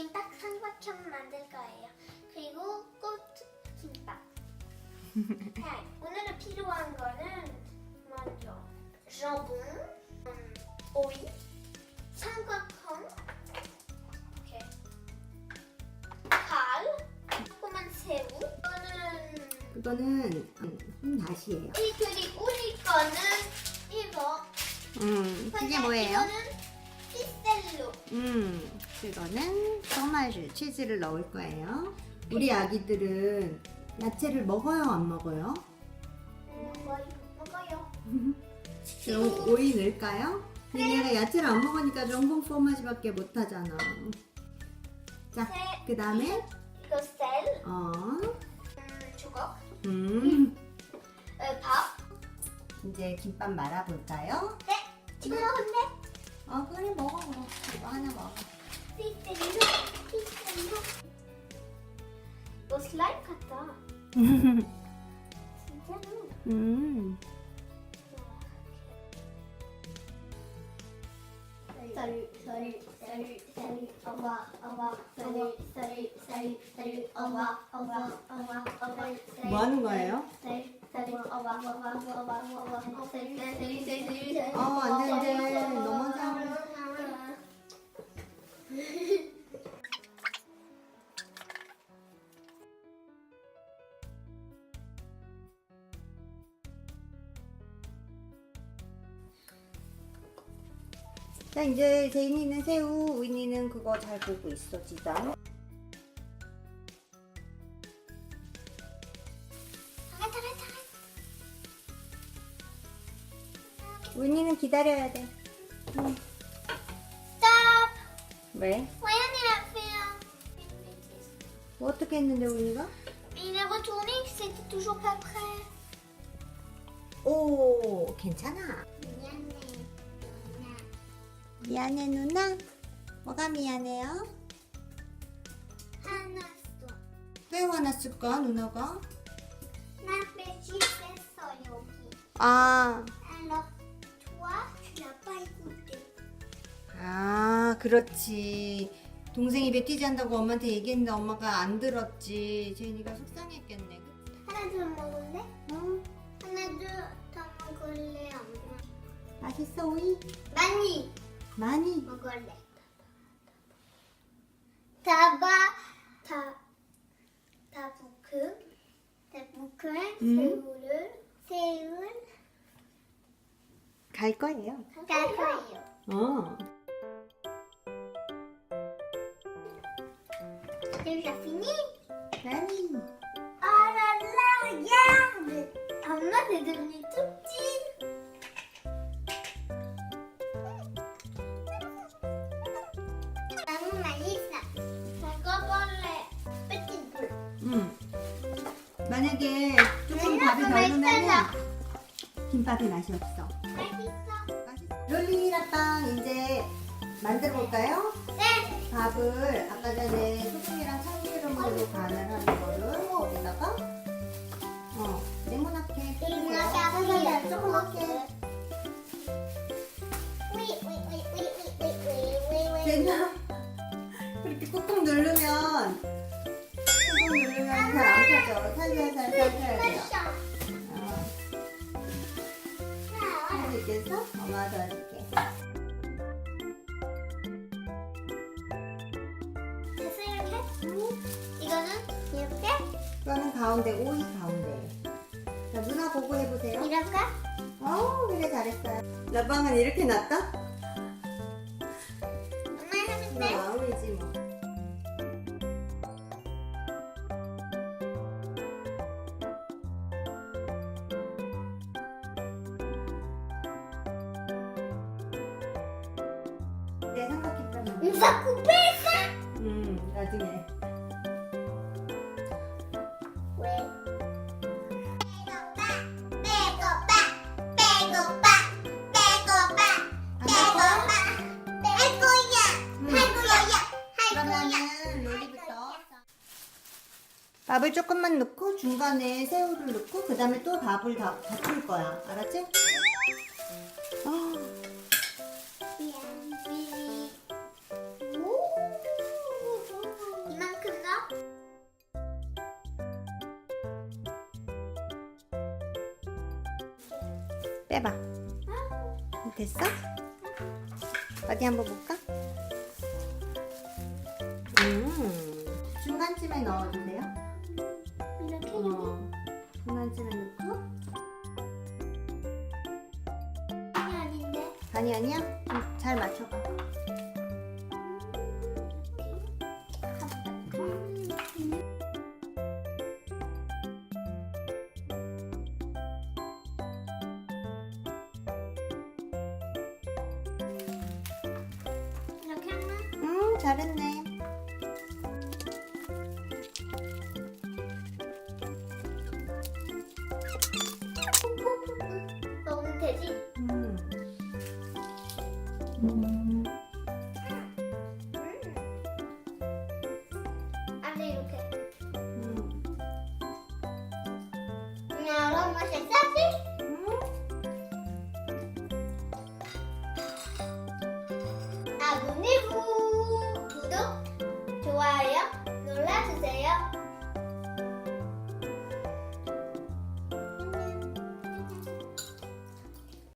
김밥 삼각형 만들 거예요. 그리고 꽃 김밥. 자, 오늘은 필요한 거는 먼저 저분, 음, 오이, 삼각형, 이렇게 갈, 조그만 새우. 이거는 그거는 음, 다시예요. 이 그리고 우리 거는 이거. 음, 그게 뭐예요? 이거는 피스텔로. 음, 그거는 소마주 치즈를 넣을 거예요. 우리 아기들은 야채를 먹어요, 안 먹어요? 먹어요. 먹어요. 그럼 오이 넣을까요? 근데 얘가 야채를 안 먹으니까 정봉 포마지밖에 못 하잖아. 자, 세, 그 다음에 이거 셀, 어, 음, 조각, 음, 어, 밥. 이제 김밥 말아 볼까요? 네. 지금 먹은데? 어, 그래 먹어 그럼. 이거 하나 먹어. 이거 슬라임 같다. 뭐 하는 거예요? 쌀, 쌀, 어와, 어와, 어와, 어와, 어와, 쌀, 쌀, 쌀, 쌀, 쌀. 어, 안 돼. 자, 이제 제인이는 새우, 우인이는 그거 잘 보고 있어, 나가. 우인이는 기다려야 돼. 왜? The film? 뭐 어떻게 했는데, 우인이가? Il est retourné que c'était toujours pas prêt. 오, 괜찮아. 미안해. 미안해, 누나. 뭐가 미안해요? 화났어. 왜 화났을까, 누나가? 나 배신했어 여기. 아, Alors toi, tu n'as pas écouté. 아, 그렇지. 동생이 배티지 한다고 엄마한테 얘기했는데 엄마가 안 들었지. 제인이가 속상했겠네. 하나 더 먹을래? 응. 하나 더 먹을래? 엄마? 맛있어, 오이? 많이 많이. 먹을래. 다바 다 다부크 다부크 음. 새우를 새우를 갈 거예요. 가서요. 어. Avez-vous déjà fini Mamie. Oh là là, regarde Armand est devenu tout petit. Maman m'a dit ça. Mon copain les petites boules. 응. 만약에 조금 밥이 덜 맛있어서. 넣으면 김밥이 맛이 없어. 맛있어. 롤링이 나빵 이제 만들어 볼까요? 네. 밥을 아까 전에 소금이랑 참기름으로 간을 한 거를 여기다가 어 네모나게 네모나게 아프면 조그맣게 됐나? 이렇게 꾹꾹 누르면 꾹꾹 누르면 잘 안 펴져 살살살 펴야 돼요 어. 이렇게 해서 엄마가 도와줄게 이거는 이렇게? 이거는 가운데 오이 가운데 자 누나 보고 해보세요 이렇게? 어 그래 잘했어요 라방은 이렇게 놨다? 엄마 하면 뭐 돼? 마음이지 뭐 내 삼각김밥 나중에. 밥을 조금만 넣고 중간에 새우를 넣고 그 다음에 또 밥을 다, 다풀 거야. 알았지? 빼봐. 됐어? 어디 한번 볼까? 음. 중간쯤에 넣어주세요. 이렇게 어. 중간쯤에 넣고. 아니 아닌데. 아니 아니야? 음, 잘 맞춰봐. 잘했네. 음. 안에. 음. 맛이 싸지?